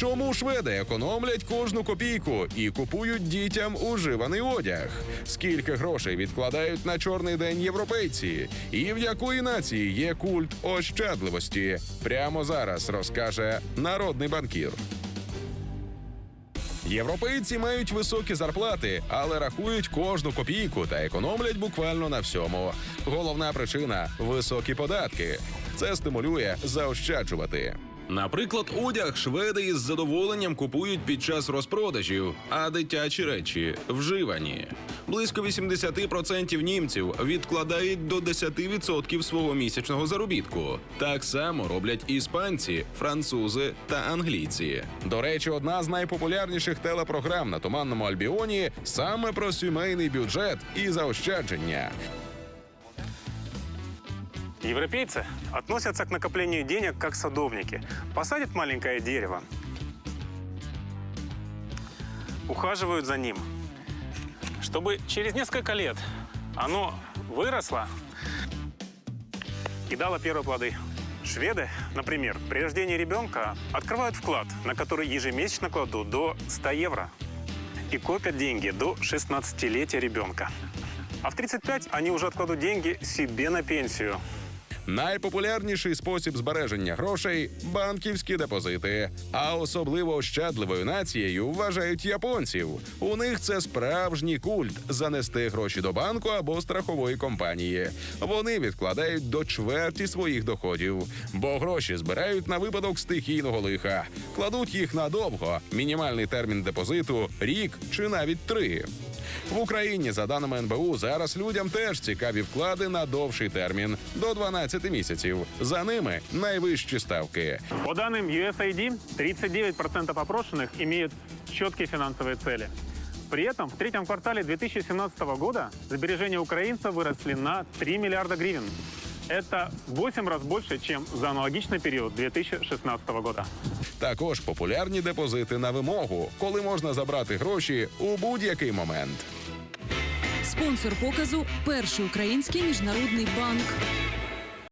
Чому шведи економлять кожну копійку і купують дітям уживаний одяг? Скільки грошей відкладають на чорний день європейці? І в якої нації є культ ощадливості? Прямо зараз розкаже народний банкір. Європейці мають високі зарплати, але рахують кожну копійку та економлять буквально на всьому. Головна причина високі податки. Це стимулює заощаджувати. Наприклад, одяг шведи із задоволенням купують під час розпродажів, а дитячі речі вживані. Близько 80% німців відкладають до 10% свого місячного заробітку. Так само роблять іспанці, французи та англійці. До речі, одна з найпопулярніших телепрограм на туманному Альбіоні саме про сімейний бюджет і заощадження. Европейцы относятся к накоплению денег как садовники. Посадят маленькое дерево, ухаживают за ним, чтобы через несколько лет оно выросло и дало первые плоды. Шведы, например, при рождении ребенка открывают вклад, на который ежемесячно кладут до 100 евро и копят деньги до 16-летия ребенка. А в 35 они уже откладут деньги себе на пенсию. Найпопулярніший спосіб збереження грошей банківські депозити. А особливо ощадливою нацією вважають японців. У них це справжній культ занести гроші до банку або страхової компанії. Вони відкладають до чверті своїх доходів, бо гроші збирають на випадок стихійного лиха, кладуть їх надовго. Мінімальний термін депозиту рік чи навіть три. В Україні, за даними НБУ, зараз людям теж цікаві вклади на довший термін до 12 місяців. За ними найвищі ставки. По данным USAID, 39% опрошенных имеют четкие финансовые цели. При этом в третьем квартале 2017 года сбережения украинцев выросли на 3 миллиарда гривен. Это в 8 раз больше, чем за аналогичный период 2016 года. Також популярні депозити на вимогу, коли можна забрати гроші у будь-який момент. Спонсор показу перший український міжнародний банк.